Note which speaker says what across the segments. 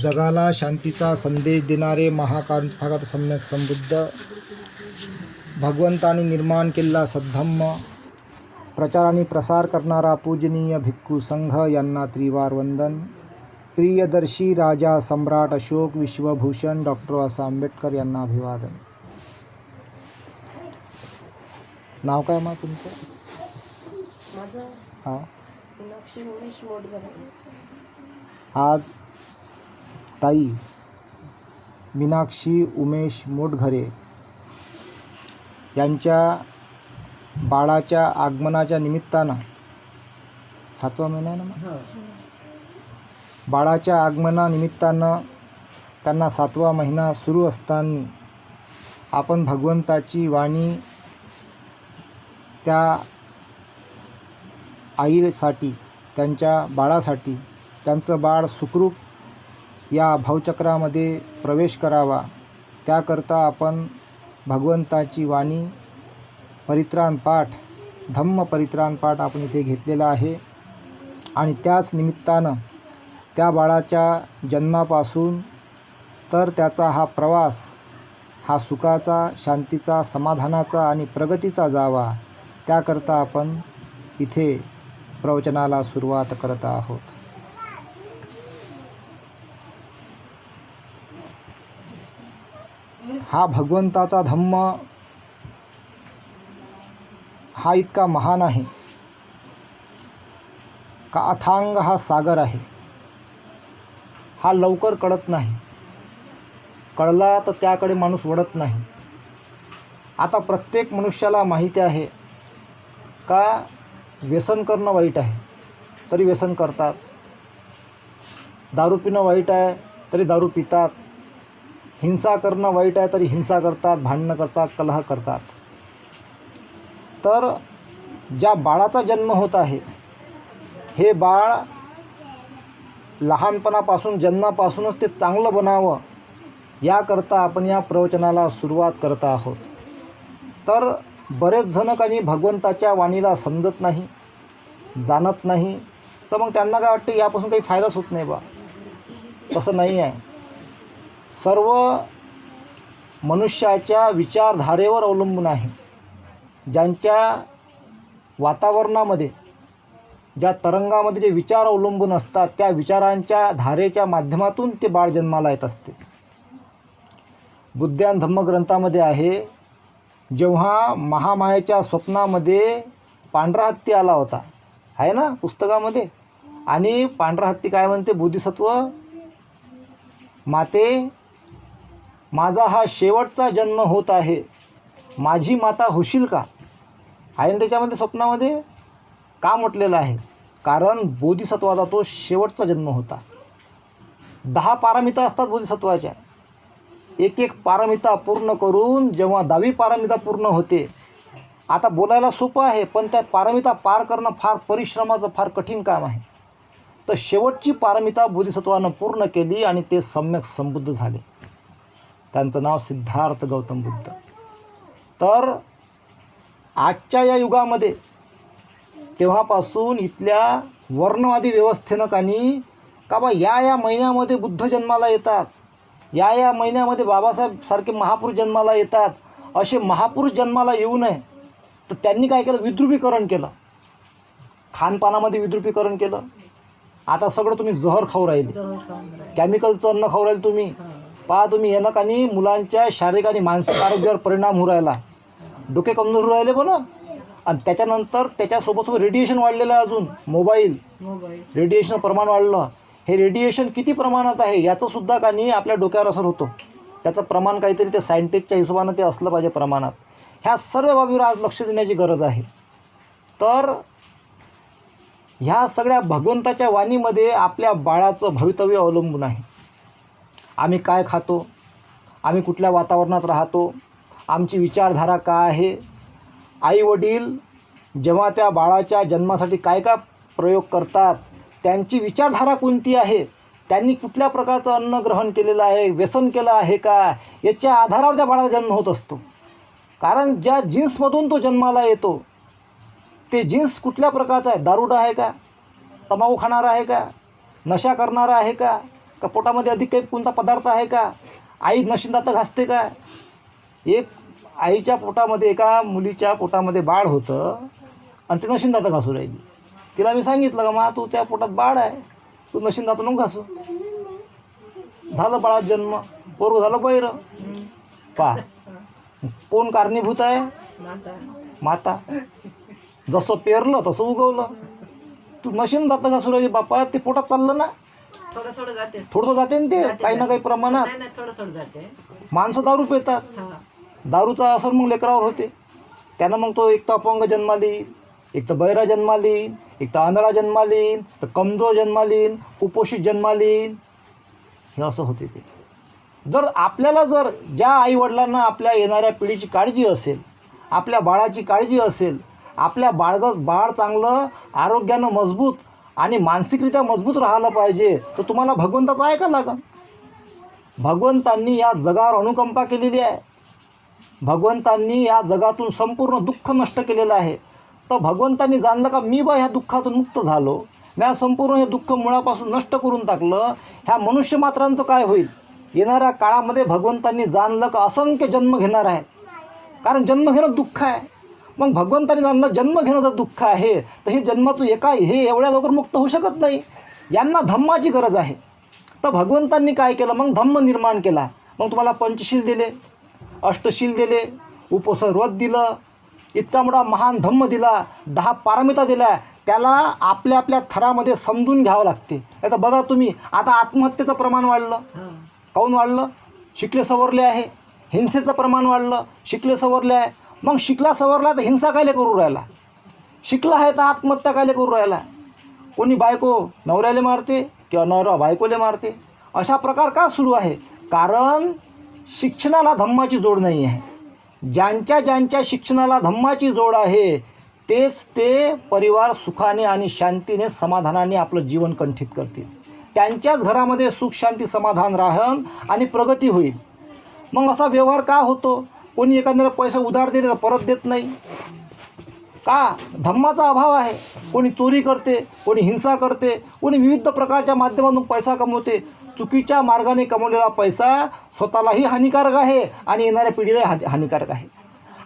Speaker 1: जगाला शांतीचा संदेश देणारे महाकांथागत सम्यक संबुद्ध भगवंतानी निर्माण केलेला सद्धम्म प्रचार आणि प्रसार करणारा पूजनीय भिक्खू संघ यांना त्रिवार वंदन. प्रियदर्शी राजा सम्राट अशोक विश्वभूषण डॉक्टर बाबासाहेब आंबेडकर यांना अभिवादन. नाव काय मग तुमचं? हां. आज ताई मीनाक्षी उमेश मोटघरे यांच्या बाळाच्या आगमनाच्या निमित्तानं सातवा महिना आहे ना मग? बाळाच्या आगमनानिमित्तानं त्यांना सातवा महिना सुरू असताना आपण भगवंताची वाणी त्या आईसाठी त्यांच्या बाळासाठी त्यांचं बाळ सुखरूप या भावचक्रामध्ये प्रवेश करावा. त्याकरता आपण भगवंताची वाणी परित्राण पाठ धम्म परित्राण पाठ आपण इथे घेतलेला आहे. आणि त्याच निमित्तानं त्या बाळाच्या जन्मापासून तर त्याचा हा प्रवास हा सुखाचा शांतीचा समाधानाचा आणि प्रगतीचा जावा. त्याकरता आपण इथे प्रवचनाला सुरुवात करत आहोत. हा भगवंताचा धम्म हा इतका महान आहे. का अथांग हा सागर आहे. हा लवकर कळत नाही. कळला तर त्याकडे माणूस वळत नाही. आता प्रत्येक मनुष्याला माहिती आहे का व्यसन करणं वाईट आहे तरी व्यसन करतात. दारू पिणं वाईट आहे तरी दारू पितात. हिंसा करणं वाईट आहे तरी हिंसा करतात भांडणं करतात कलह करतात. तर ज्या बाळाचा जन्म होत आहे हे बाळ लहानपणापासून जन्मापासूनच ते चांगलं बनावं याकरता आपण या प्रवचनाला सुरुवात करत आहोत. तर बरेच जण काही भगवंताच्या वाणीला समजत नाही जाणत नाही तर मग त्यांना काय वाटतं यापासून काही फायदाच होत नाही बा. तसं नाही आहे. सर्व मनुष्याच्या विचारधारेवर अवलंबून आहे. ज्यांच्या वातावरणामध्ये ज्या तरंगामध्ये जे विचार अवलंबून असतात त्या विचारांच्या धारेच्या माध्यमातून ते बाळ जन्माला येत असते. बुद्ध्यान धम्मग्रंथामध्ये आहे जेव्हा महामायेच्या स्वप्नामध्ये पांढरा हत्ती आला होता. आहे ना? पुस्तकामध्ये? आणि पांढरा हत्ती काय म्हणते? बोधिसत्व? माते माझा हा शेवटचा जन्म होत आहे. माझी माता होशील का? आहे त्याच्यामध्ये स्वप्नामध्ये? का म्हटलेलं आहे? कारण बोधिसत्वाचा तो शेवटचा जन्म होता. दहा पारमिता असतात बोधिसत्वाच्या. एक एक पारमिता पूर्ण करून जेव्हा दहावी पारमिता पूर्ण होते आता बोलायला सोपं आहे पण त्यात पारमिता पार करणं फार परिश्रमाचं फार कठीण काम आहे. तर शेवटची पारमिता बोधिसत्वानं पूर्ण केली आणि ते सम्यक संबुद्ध झाले. त्यांचं नाव सिद्धार्थ गौतम बुद्ध. तर आजच्या या युगामध्ये तेव्हापासून इथल्या वर्णवादी व्यवस्थेनं कानी का बा या या महिन्यामध्ये बुद्ध जन्माला येतात या या महिन्यामध्ये बाबासाहेब सारखे महापुरुष जन्माला येतात असे महापुरुष जन्माला येऊ नये तर त्यांनी काय केलं? विद्रुपीकरण केलं. खानपानामध्ये विद्रुपीकरण केलं. आता सगळं तुम्ही जहर खाऊ राहिले. केमिकलचं अन्न खाऊ राहिले तुम्ही. पहा तुम्ही येणं कानी मुलांच्या शारीरिक आणि मानसिक आरोग्यावर परिणाम होऊ राहिला. डोके कमजोर होऊ राहिले बरं. आणि त्याच्यानंतर त्याच्यासोबतसोबत रेडिएशन वाढलेलं आहे अजून मोबाईल रेडिएशन प्रमाण वाढलं. हे रेडिएशन किती प्रमाणात आहे याचंसुद्धा का नाही आपल्या डोक्यावर असर होतो. त्याचं प्रमाण काहीतरी ते सायंटिस्टच्या हिशोबानं ते असलं पाहिजे प्रमाणात. ह्या सर्व बाबीवर आज लक्ष देण्याची गरज आहे. तर ह्या सगळ्या भगवंताच्या वाणीमध्ये आपल्या बाळाचं भवितव्य अवलंबून आहे. आम्ही काय खातो? आम्ही कुठल्या वातावरणात राहतो? आमची विचारधारा काय आहे? आई वडील जेव्हा त्या बाळाच्या जन्मासाठी काय काय प्रयोग करतात त्यांची विचारधारा कोणती आहे? त्यांनी कुठल्या प्रकारचं अन्न ग्रहण केलेलं आहे? व्यसन केलं आहे का? याच्या आधारावर त्या बाळाचा जन्म होत असतो. कारण ज्या जीन्समधून तो जन्माला येतो ते जीन्स कुठल्या प्रकारचं आहे? दारुडा आहे का? तमाऊ खाणारा आहे का? नशा करणारा आहे का? का पोटामध्ये अधिक काही कोणता पदार्थ आहे का? आई नशिंदात घासते का? एक आईच्या पोटामध्ये एका मुलीच्या पोटामध्ये बाळ होतं आणि ते नशिंदात घासू राहिली. तिला मी सांगितलं का मा तू त्या पोटात बाळ आहे. तू नशिंदात नको घासू. झालं बाळात जन्म. पोरग झालं बैर. पा. कोण कारणीभूत आहे?
Speaker 2: माता.
Speaker 1: माता जसं पेरलं तसं उगवलं. तू नशीन जातं का सुराजी बापा. ते पोटात चाललं ना?
Speaker 2: थोडं थोडं जाते.
Speaker 1: थोडं थोडं जाते ना ते? काही ना काही प्रमाणात?
Speaker 2: नाही नाही थोडं थोडं जाते.
Speaker 1: माणसं दारू पितात.
Speaker 2: हा.
Speaker 1: दारूचा असर मग लेकरावर होते. त्यानं मग तो एक तर अपंग जन्माली एक तर बैरा जन्मालीन एक तर आंधळा जन्मालीन तर कमजोर जन्मालीन कुपोषित जन्मालीन हे असं होते ते. जर आपल्याला जर ज्या आईवडिलांना आपल्या येणाऱ्या पिढीची काळजी असेल आपल्या बाळाची काळजी असेल आपल्या बाळग बाळ चांगलं आरोग्यानं मजबूत आणि मानसिकरित्या मजबूत राहायला पाहिजे. तर तुम्हाला भगवंताचं ऐका लागन भगवंतांनी या जगावर अनुकंपा केलेली आहे. भगवंतांनी या जगातून संपूर्ण दुःख नष्ट केलेलं आहे. तर भगवंतांनी जाणलं का मी बा ह्या दुःखातून मुक्त झालो. मी संपूर्ण हे दुःख मुळापासून नष्ट करून टाकलं. ह्या मनुष्य मात्रांचं काय होईल? येणाऱ्या काळामध्ये भगवंतांनी जाणलं का असंख्य जन्म घेणार आहेत. कारण जन्म घेणं दुःख आहे. मग भगवंताने जन्म घेणं जर दुःख आहे तर हे जन्मातून एका हे एवढ्या लवकर मुक्त होऊ शकत नाही. यांना धम्माची गरज आहे. तर भगवंतांनी काय केलं? मग धम्म निर्माण केला. मग तुम्हाला पंचशील दिले अष्टशील दिले उपसर्वत दिलं इतका मोठा महान धम्म दिला दहा पारमिता दिल्या त्याला आपल्या आपल्या थरामध्ये समजून घ्यावं लागते. आता बघा तुम्ही आता आत्महत्येचं प्रमाण वाढलं. काऊन वाढलं? शिकले सवरले आहे. हिंसेचं प्रमाण वाढलं. शिकले सवरले आहे. मग शिकला सवरला तर हिंसा कायले करू राहिला? शिकला आहे तर आत्महत्या कायले करू राहिला? कोणी बायको नवऱ्याला मारते किंवा नवरा बायकोले मारते? अशा प्रकार का सुरू आहे? कारण शिक्षणाला धम्माची जोड नाही आहे. ज्यांच्या ज्यांच्या शिक्षणाला धम्माची जोड आहे तेच ते परिवार सुखाने आणि शांतीने समाधानाने आपलं जीवन कंठित करतील. त्यांच्याच घरामध्ये सुख शांती समाधान राहन आणि प्रगती होईल. मग असा व्यवहार का होतो? कोणी एखाद्याला पैसे उधार दिले तर परत देत नाही. का? धम्माचा अभाव आहे. कोणी चोरी करते कोणी हिंसा करते कोणी विविध प्रकारच्या माध्यमातून पैसा कमवते. चुकीच्या मार्गाने कमवलेला पैसा स्वतःलाही हानिकारक आहे आणि येणाऱ्या पिढीलाही हानी हानिकारक आहे.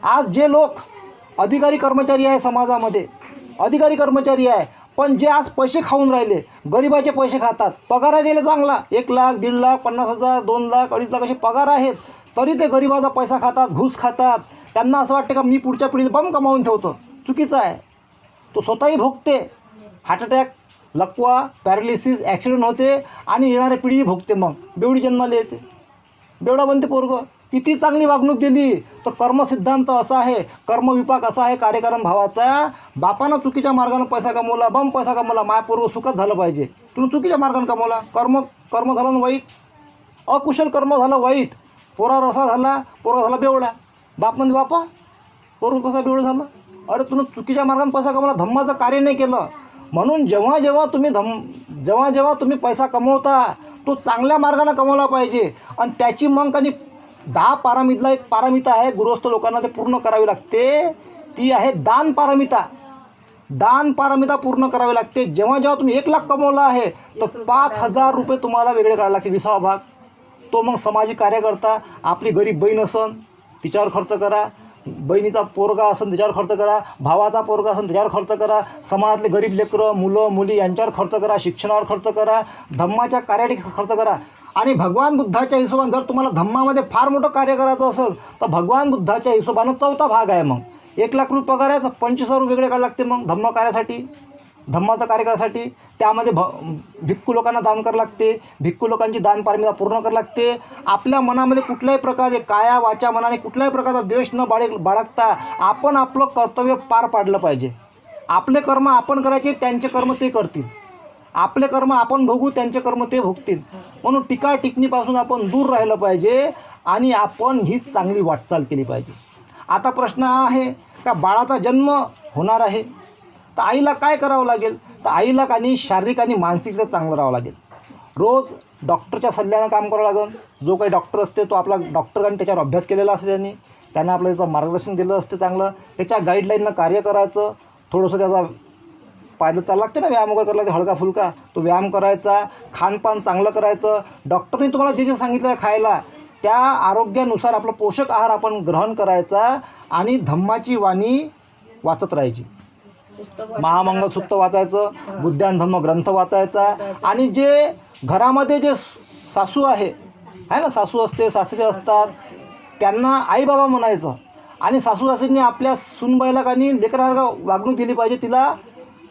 Speaker 1: आज जे लोक अधिकारी कर्मचारी आहे समाजामध्ये अधिकारी कर्मचारी आहे पण जे आज पैसे खाऊन राहिले गरिबाचे पैसे खातात पगार दिले चांगला. एक लाख दीड लाख पन्नास हजार दोन लाख अडीच लाख असे पगार आहेत. तरी ते गरिबाचा पैसा खातात घूस खातात. त्यांना असं वाटतं का मी पुढच्या पिढीत बम कमावून ठेवतो. चुकीचं आहे. तो स्वतःही भोगते. हार्ट अटॅक लकवा पॅरालिसिस ॲक्सिडेंट होते आणि येणाऱ्या पिढी भोगते मग. बेवडी जन्माला येते. बेवडा बनते पोरगं. किती चांगली वागणूक दिली. तर कर्मसिद्धांत असा आहे. कर्मविपाक असा आहे. कार्यक्रम भावाचा. बापानं चुकीच्या मार्गानं पैसा कमवला बम पैसा कमवला मायापूर्व पोरग सुखात झालं पाहिजे. तुम्ही चुकीच्या मार्गानं कमवला. कर्म कर्म झालं ना वाईट? अकुशल कर्म झालं वाईट. पोरा रसा झाला पोरा झाला बेवडा. बाप म्हणजे बापा पोरून कसा बेवडा झाला? अरे तुम्ही चुकीच्या मार्गाने पैसा कमवला धम्माचं कार्य नाही केलं. म्हणून जेव्हा जेव्हा तुम्ही धम जेव्हा जेव्हा तुम्ही पैसा कमवता तो चांगल्या मार्गाने कमवला पाहिजे. आणि त्याची मग कधी दहा पारामितला एक पारामिता आहे गृहस्थ लोकांना ते पूर्ण करावी लागते. ती आहे दान पारमिता. दान पारमिता पूर्ण करावी लागते. जेव्हा जेव्हा तुम्ही एक लाख कमवला आहे तर पाच हजार रुपये तुम्हाला वेगळे काढावे लागते विसावा भाग. तो मग सामाजिक कार्यकर्ता आपली गरीब बहीण असन तिच्यावर खर्च करा. बहिणीचा पोरगा असन त्याच्यावर खर्च करा. भावाचा पोरगा असन त्याच्यावर खर्च करा. समाजातले गरीब लेकरं मुलं मुली यांच्यावर खर्च करा. शिक्षणावर खर्च करा. धम्माच्या कार्यासाठी खर्च करा. आणि भगवान बुद्धाच्या हिशोबानं जर तुम्हाला धम्मामध्ये फार मोठं कार्य करायचं असेल तर भगवान बुद्धाच्या हिशोबानं चौथा भाग आहे मग. एक लाख रुपये पगार आहे तर पंचवीस हजार रुपये वेगळे काढावे लागते मग धम्म कार्यासाठी. धम्माचा कार्यकाळासाठी त्यामध्ये भ भिक्खू लोकांना दान करावं लागते भिक्खू लोकांची दान पारमिता पूर्ण करावं लागते. आपल्या मनामध्ये कुठल्याही प्रकारे काया वाचा मनाने कुठल्याही प्रकारचा द्वेष न बाळे बाळगता आपण आपलं कर्तव्य पार पाडलं पाहिजे. आपले कर्म आपण करायचे त्यांचे कर्म ते करतील. आपले कर्म आपण भोगू त्यांचे कर्म ते भोगतील. म्हणून टीका टिपणीपासून आपण दूर राहिलं पाहिजे आणि आपण हीच चांगली वाटचाल केली पाहिजे. आता प्रश्न हा आहे का बाळाचा जन्म होणार आहे? तर आईला काय करावं लागेल? तर आईला आणि शारीरिक आणि मानसिकता चांगलं राहावं लागेल. रोज डॉक्टरच्या सल्ल्यानं काम करावं लागेल. जो काही डॉक्टर असते तो आपला डॉक्टर आणि त्याच्यावर अभ्यास केलेला असते त्यांनी. त्यांना आपलं त्याचं मार्गदर्शन दिलं असते चांगलं. त्याच्या गाईडलाईननं कार्य करायचं. थोडंसं त्याचा पायदल चालला लागते ना व्यायाम वगैरे करायला लागते हलका फुलका. तो व्यायाम करायचा खानपान चांगलं करायचं. डॉक्टरने तुम्हाला जे जे सांगितलं आहे खायला त्या आरोग्यानुसार आपलं पोषक आहार आपण ग्रहण करायचा आणि धम्माची वाणी वाचत राहायची. महामंगलसूत्र वाचायचं बुद्धान धम्म ग्रंथ वाचायचा. आणि जे घरामध्ये जे सासू आहे आहे ना सासू असते सासरे असतात त्यांना आई बाबा म्हणायचं. आणि सासू सासऱ्यांनी आपल्या सुनबाईला काही लेकराला वागणूक दिली पाहिजे तिला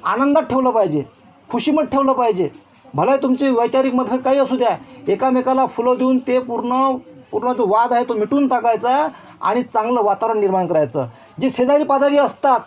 Speaker 1: आनंदात ठेवलं पाहिजे खुशीमध्ये ठेवलं पाहिजे. भले तुमचे वैचारिक मतभेद काही असू द्या एकामेकाला फुलं देऊन ते पूर्ण पूर्ण जो वाद आहे तो मिटून टाकायचा आणि चांगलं वातावरण निर्माण करायचं. जे शेजारी पाजारी असतात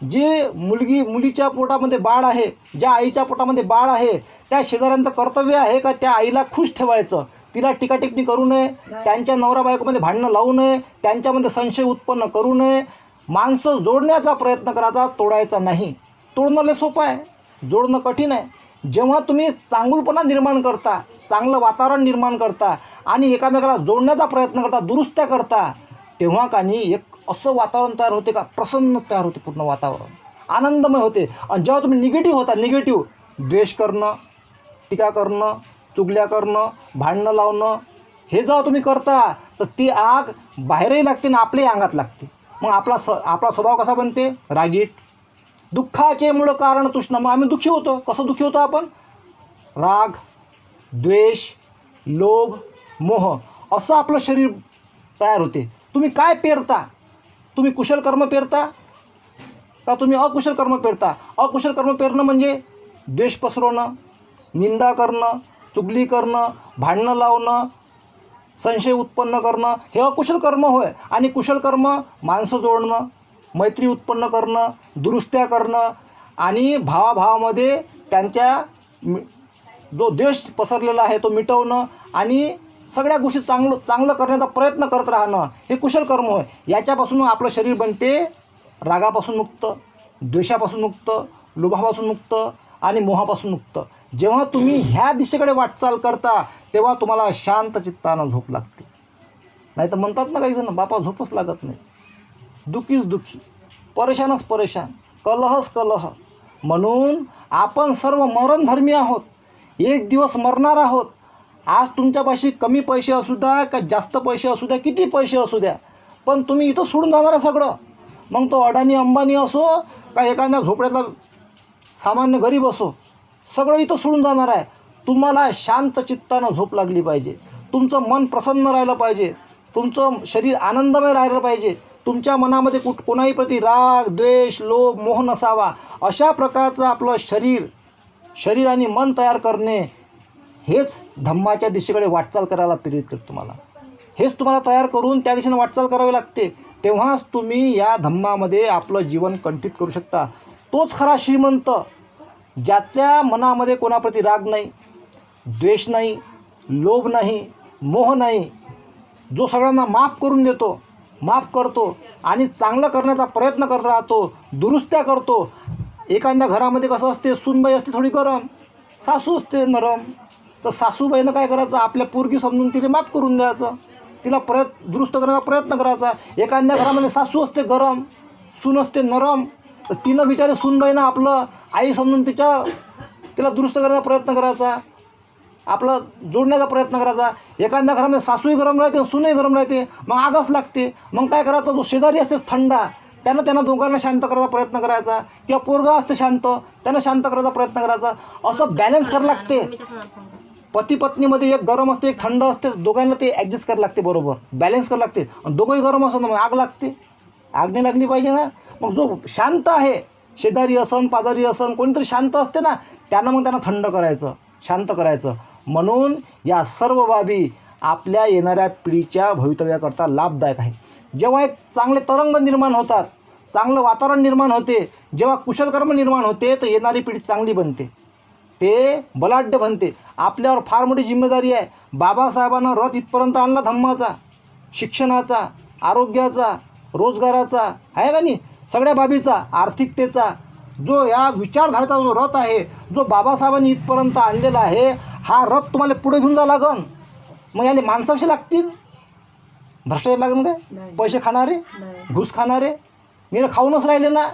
Speaker 1: जे मुलगी मुलीच्या पोटामध्ये बाळ आहे ज्या आईच्या पोटामध्ये बाळ आहे त्या शेजाऱ्यांचं कर्तव्य आहे का त्या आईला खुश ठेवायचं? तिला टिकाटिकणी करू नये त्यांच्या नवरा बायकोमध्ये भांडणं लावू नये त्यांच्यामध्ये संशय उत्पन्न करू नये. माणसं जोडण्याचा प्रयत्न करायचा तोडायचा नाही. तोडणं लय सोपं आहे. जोडणं कठीण आहे. जेव्हा तुम्ही चांगुलपणा निर्माण करता चांगलं वातावरण निर्माण करता आणि एकामेकाला जोडण्याचा प्रयत्न करता दुरुस्त्या करता तेव्हा कानी एक असं वातावरण तयार होते का? प्रसन्न तयार होते पूर्ण वातावरण. आनंदमय होते. आणि जेव्हा तुम्ही निगेटिव्ह होता निगेटिव्ह द्वेष करणं टीका करणं चुगल्या करणं भांडणं लावणं हे जेव्हा तुम्ही करता तर ती आग बाहेरही लागते ना आपल्याही अंगात लागते. मग आपला स आपला स्वभाव कसा बनते? रागीट. दुःखाचे मूळ कारण तृष्णा. मग आम्ही दुःखी होतो. कसं दुःखी होतो आपण? राग द्वेष लोभ मोह. असं आपलं शरीर तयार होते. तुम्ही काय पेरता? तुम्ही कुशल कर्म पेरता का तुम्ही अकुशल कर्म पेरता? अकुशल कर्म पेरणं म्हणजे द्वेष पसरवणं निंदा करणं चुगली करणं भांडणं लावणं संशय उत्पन्न करणं हे अकुशल कर्म होय. आणि कुशल कर्म माणसं जोडणं मैत्री उत्पन्न करणं दुरुस्त्या करणं आणि भावाभावामध्ये त्यांच्या मि- जो द्वेष पसरलेला आहे तो मिटवणं आणि सगळ्या गोष्टी चांगलं चांगलं करण्याचा प्रयत्न करत राहणं हे कुशल कर्म होय. याच्यापासून आपलं शरीर बनते रागापासून मुक्त द्वेषापासून मुक्त लोभापासून मुक्त आणि मोहापासून मुक्त. जेव्हा तुम्ही ह्या दिशेकडे वाटचाल करता तेव्हा तुम्हाला शांत चित्तानं झोप लागते. नाही तर म्हणतात ना काही जण बापा झोपच लागत नाही. दुःखीच दुःखी. परेशानच परेशान. कलहच कलह. म्हणून आपण सर्व मरणधर्मी आहोत. एक दिवस मरणार आहोत. आज तुमच्यापाशी कमी पैसे असू द्या का जास्त पैसे असू द्या किती पैसे असू द्या पण तुम्ही इथं सोडून जाणार आहे सगळं. मग तो अडाणी अंबानी असो का एखाद्या झोपड्यातला सामान्य गरीब असो सगळं इथं सोडून जाणार आहे. तुम्हाला शांत चित्तानं झोप लागली पाहिजे. तुमचं मन प्रसन्न राहिलं पाहिजे. तुमचं शरीर आनंदमय राहिलं पाहिजे. तुमच्या मनामध्ये कुठ कोणाही प्रति राग द्वेष लोभ मोह नसावा. अशा प्रकारचं आपलं शरीर शरीर आणि मन तयार करणे हेच धम्माच्या दिशेकडे वाटचाल करायला प्रेरित करतो तुम्हाला. हेच तुम्हाला तयार करून त्या दिशेने वाटचाल करावी लागते. तेव्हाच तुम्ही या धम्मामध्ये आपलं जीवन कंठित करू शकता. तोच खरा श्रीमंत ज्याच्या मनामध्ये कोणाप्रती राग नाही द्वेष नाही लोभ नाही मोह नाही जो सगळ्यांना माफ करून देतो माफ करतो आणि चांगलं करण्याचा प्रयत्न करत राहतो दुरुस्त्या करतो. एखाद्या घरामध्ये कसं असते सुनबाई असते थोडी गरम सासू असते नरम तर सासूबाईनं काय करायचं? आपल्या पोरगी समजून तिला माफ करून द्यायचं. तिला प्रयत् दुरुस्त करण्याचा प्रयत्न करायचा. एखाद्या घरामध्ये सासू असते गरम सून असते नरम तर तिनं बिचारे सूनबाईनं आपलं आई समजून तिच्या तिला दुरुस्त करण्याचा प्रयत्न करायचा. आपलं जोडण्याचा प्रयत्न करायचा. एखाद्या घरामध्ये सासूही गरम राहते सूनही गरम राहते मग आगच लागते. मग काय करायचं? जो शेजारी असते थंडा त्यानं त्यांना दोघांना शांत करायचा प्रयत्न करायचा. किंवा पोरगा असते शांत त्यांना शांत करायचा प्रयत्न करायचा. असं बॅलन्स करावं लागते. पती पत्नीमध्ये एक गरम असते एक थंड असते दोघांना ते ॲडजस्ट करावं लागते बरोबर. बॅलन्स करावं लागते. आणि दोघंही गरम असं मग आग लागते. आग नाही लागली पाहिजे ना. मग जो शांत आहे शेजारी असन पाजारी असन कोणीतरी शांत असते ना त्यांना मग त्यांना थंड करायचं शांत करायचं. म्हणून या सर्व बाबी आपल्या येणाऱ्या पिढीच्या भवितव्याकरता लाभदायक आहे जेव्हा एक चांगले तरंग निर्माण होतात चांगलं वातावरण निर्माण होते जेव्हा कुशलकर्म निर्माण होते तर येणारी पिढी चांगली बनते. ते बलाढ्य बनते. आपल्यावर फार मोठी जिम्मेदारी आहे. बाबासाहेबांना रथ इथपर्यंत आणला धम्माचा शिक्षणाचा आरोग्याचा रोजगाराचा आहे का नाही? सगळ्या बाबीचा आर्थिकतेचा. जो या विचारधारेचा जो रथ आहे जो बाबासाहेबांनी इथपर्यंत आणलेला आहे हा रथ तुम्हाला पुढे घेऊन जा लागन. मग याले माणसं कशी लागतील? भ्रष्टाचार लागन काय. पैसे खाणारे. घुस खाणारे? निरं खाऊनच राहिले ना.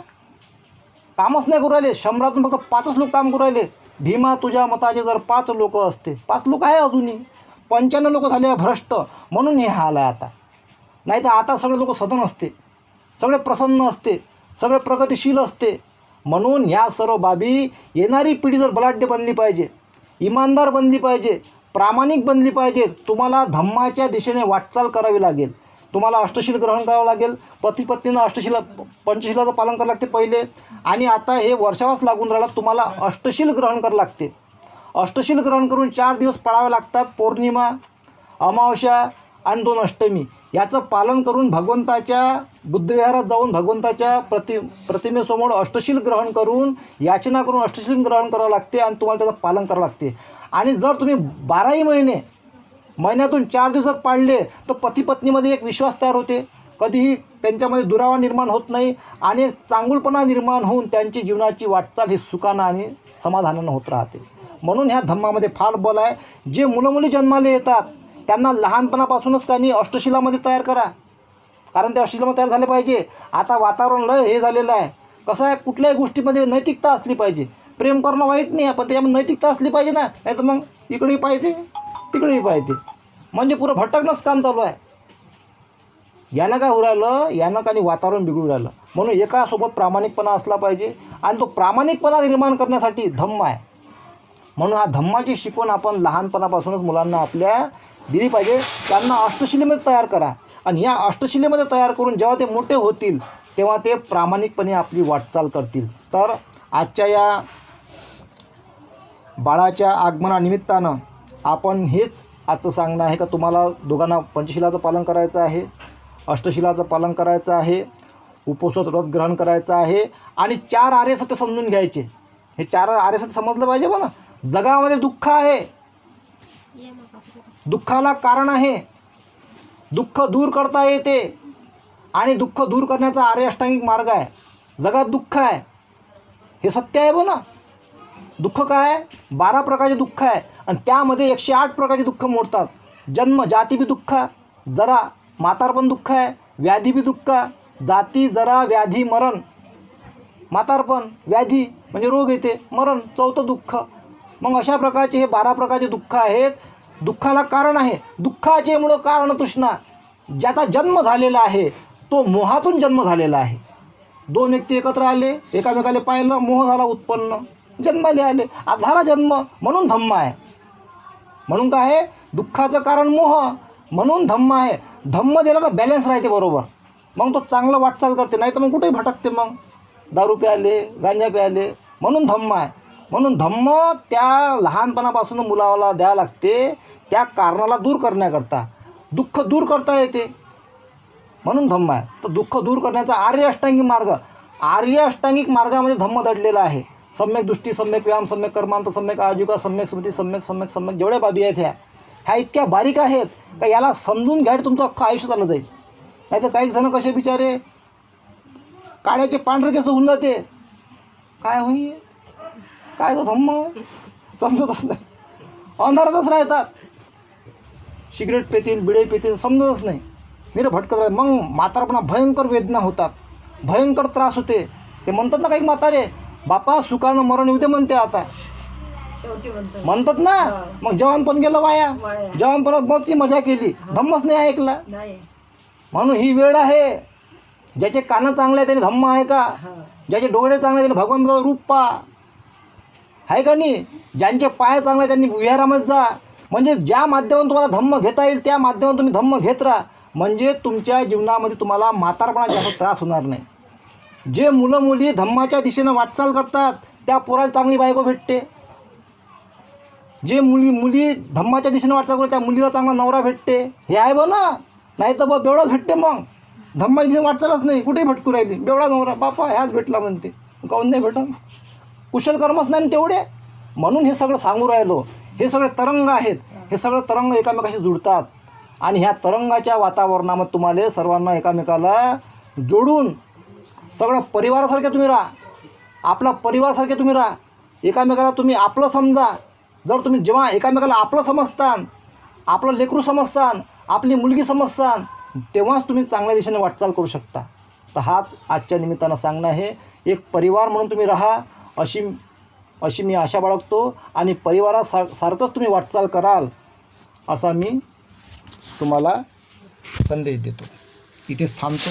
Speaker 1: कामच नाही करू राहिले. शंभरातून फक्त पाचच लोक काम करू राहिले. भीमा तुझ्या मताचे जर पाच लोक असते पाच लोक आहे अजूनही. पंच्याण्णव लोक झाले भ्रष्ट म्हणून हे हाल आहे आता. नाही तर आता सगळे लोक सदन असते सगळे प्रसन्न असते सगळे प्रगतिशील असते. म्हणून ह्या सर्व बाबी येणारी पिढी जर बलाढ्य बनली पाहिजे इमानदार बनली पाहिजे प्रामाणिक बनली पाहिजे तुम्हाला धम्माच्या दिशेने वाटचाल करावी लागेल. तुम्हाला अष्टशील ग्रहण करावं लागेल. पती पत्नीनं अष्टशिला पंचशिलाचं पालन करावं लागते पहिले. आणि आता हे वर्षावास लागून राहिला तुम्हाला अष्टशील ग्रहण करावं लागते. अष्टशील ग्रहण करून चार दिवस पाळावे लागतात. पौर्णिमा अमावस्या आणि दोन अष्टमी. याचं पालन करून भगवंताच्या बुद्धविहारात जाऊन भगवंताच्या प्रति प्रतिमेसमोर अष्टशील ग्रहण करून याचना करून अष्टशील ग्रहण करावं लागते आणि तुम्हाला त्याचं पालन करावं लागते. आणि जर तुम्ही बाराही महिने महिन्यातून चार दिवस जर पाळले तर पती पत्नीमध्ये एक विश्वास तयार होते. कधीही त्यांच्यामध्ये दुरावा निर्माण होत नाही आणि एक चांगुलपणा निर्माण होऊन त्यांची जीवनाची वाटचाल ही सुखानं आणि समाधानानं होत राहते. म्हणून ह्या धम्मामध्ये फार बल आहे. जे मुलं मुली जन्माला येतात त्यांना लहानपणापासूनच त्यांनी अष्टशिलामध्ये तयार करा. कारण ते अष्टशिलामध्ये तयार झाले पाहिजे. आता वातावरण लय हे झालेलं आहे. कसं आहे कुठल्याही गोष्टीमध्ये नैतिकता असली पाहिजे. प्रेम करणं वाईट नाही आहे पण त्याच्यामध्ये नैतिकता असली पाहिजे ना नाही तर मग इकडेही पाहिजे. तिकडेही पाहिजे म्हणजे पुरं भटकणंच काम चालू आहे. यानं काय होऊ राहिलं? यानं काही वातावरण बिघडू राहिलं? म्हणून एकासोबत प्रामाणिकपणा असला पाहिजे आणि तो प्रामाणिकपणा निर्माण करण्यासाठी धम्म आहे. म्हणून हा धम्माची शिकवण आपण लहानपणापासूनच मुलांना आपल्या दिली पाहिजे. त्यांना अष्टशिलेमध्ये तयार करा. आणि या अष्टशिलेमध्ये तयार करून जेव्हा ते मोठे होतील तेव्हा ते प्रामाणिकपणे आपली वाटचाल करतील. तर आजच्या या बाळाच्या आगमनानिमित्तानं आपण हेच आजचं सांगणं आहे का तुम्हाला दोघांना पंचशिलाचं पालन करायचं आहे अष्टशिलाचं पालन करायचं आहे उपोषद व्रत ग्रहण करायचं आहे आणि चार आर्य सत्य समजून घ्यायचे. हे चार आर्य सत्य समजलं पाहिजे बघ ना? जगामध्ये दुःख आहे. दुःखाला कारण आहे. दुःख दूर करता येते आणि दुःख दूर करण्याचा आर्य अष्टांगिक मार्ग आहे. जगात दुःख आहे. हे सत्य आहे बो ना? दुःख काय? आहे बारा प्रकारचे दुःख आहे. आणि त्यामध्ये एकशे आठ प्रकारचे दुःख मोडतात. जन्म जाती बी दुःख जरा म्हातारपण दुःख आहे व्याधी बी दुःख जाती जरा व्याधी मरण. म्हातारपण व्याधी म्हणजे रोग येते मरण चौथं दुःख. मग अशा प्रकारचे हे बारा प्रकारचे दुःख आहेत. दुःखाला कारण आहे. दुःखाचे मुळं कारण तृष्णा. ज्याचा जन्म झालेला आहे तो मोहातून जन्म झालेला आहे. दोन व्यक्ती एकत्र आले एकामेकाला पाहिलं मोह झाला उत्पन्न. जन्माले आले. आज झाला जन्म म्हणून धम्म आहे. म्हणून काय आहे? दुःखाचं कारण मोह. म्हणून धम्म आहे. धम्म दिला तर बॅलन्स राहते बरोबर. मग तो चांगलं वाटचाल करते नाही तर मग कुठेही भटकते मग. दारू प्याले गांजा प्याले म्हणून धम्म आहे. म्हणून धम्म त्या लहानपणापासून मुलाला द्यावं लागते. त्या कारणाला दूर करण्याकरता. दुःख दूर करता येते. म्हणून धम्म आहे. तर दुःख दूर करण्याचा आर्य अष्टांगिक मार्ग. आर्य अष्टांगिक मार्गामध्ये धम्म दडलेला आहे. सम्यक दृष्टी सम्यक व्यायाम सम्यक कर्मांत सम्यक आजीविका सम्यक स्मृती सम्यक सम्यक सम्यक जेवढ्या बाबी आहेत ह्या. ह्या इतक्या बारीक आहेत का याला समजून घ्यायला तुमचं अख्खं आयुष्य चाललं जाईल. नाही तर काही जण कसे बिचारे काड्याचे पांढरे केस होऊन जाते. काय होई? काय तर धम्म? समजतच नाही. अंधारातच राहतात. सिगरेट पेतील बिडे पेतील समजतच नाही. निरे भटकत राहतात. मग म्हातारपणा भयंकर वेदना होतात. भयंकर त्रास होते. ते म्हणतात ना काही म्हातारे बापा सुखानं मरण येऊ दे म्हणते आता.
Speaker 2: शेवटी म्हणतो.
Speaker 1: म्हणतात ना? मग जवान पण गेलं वाया.
Speaker 2: वाया.
Speaker 1: जवान परत ती मजा केली. धम्मच नाही ऐकला.
Speaker 2: नाही.
Speaker 1: म्हणून ही वेळ आहे. ज्याचे कानं चांगले आहे त्याने धम्म आहे का?
Speaker 2: हा.
Speaker 1: ज्याचे डोळे चांगले आहे त्याने भगवंताचं रूप पा. आहे का नाही? ज्यांचे पाय चांगले त्यांनी विहारामध्ये जा. म्हणजे ज्या माध्यमातून तुम्हाला धम्म घेता येईल त्या माध्यमातून तुम्ही धम्म घेत राहा. म्हणजे तुमच्या जीवनामध्ये तुम्हाला म्हातारपणा जास्त त्रास होणार नाही. जे मुलं मुली धम्माच्या दिशेनं वाटचाल करतात त्या पोराला चांगली बायको भेटते. जे मुली मुली धम्माच्या दिशेनं वाटचाल करतात त्या मुलीला चांगला नवरा भेटते. हे आहे बघ ना? नाही तर बघ बेवढाच भेटते मग. धम्माच्या दिशेनं वाटचालच नाही कुठेही भटकू राहिली. बेवढा नवरा बापा ह्याच भेटला म्हणते. काऊन नाही भेटल कुशल कर्मच नाही ना तेवढे? म्हणून हे सगळं सांगू राहिलो. हे सगळे तरंग आहेत. हे सगळं तरंग एकामेकाशी जुळतात आणि ह्या तरंगाच्या वातावरणामध्ये तुम्हाला सर्वांना एकामेकाला जोडून सगळं परिवारासारखे तुम्ही राहा. आपला परिवारासारखे तुम्ही राहा. एकामेकाला तुम्ही आपलं समजा. जर तुम्ही जेव्हा एकामेकाला आपलं समजतान आपलं लेकरू समजसान आपली मुलगी समजसान तेव्हाच तुम्ही चांगल्या दिशेने वाटचाल करू शकता. तर हाच आजच्या निमित्तानं सांगणं आहे. एक परिवार म्हणून तुम्ही राहा. अशी अशी मी आशा बाळगतो. आणि परिवारासा सारखंच तुम्ही वाटचाल कराल असा मी तुम्हाला संदेश देतो. इथेच थांबतो.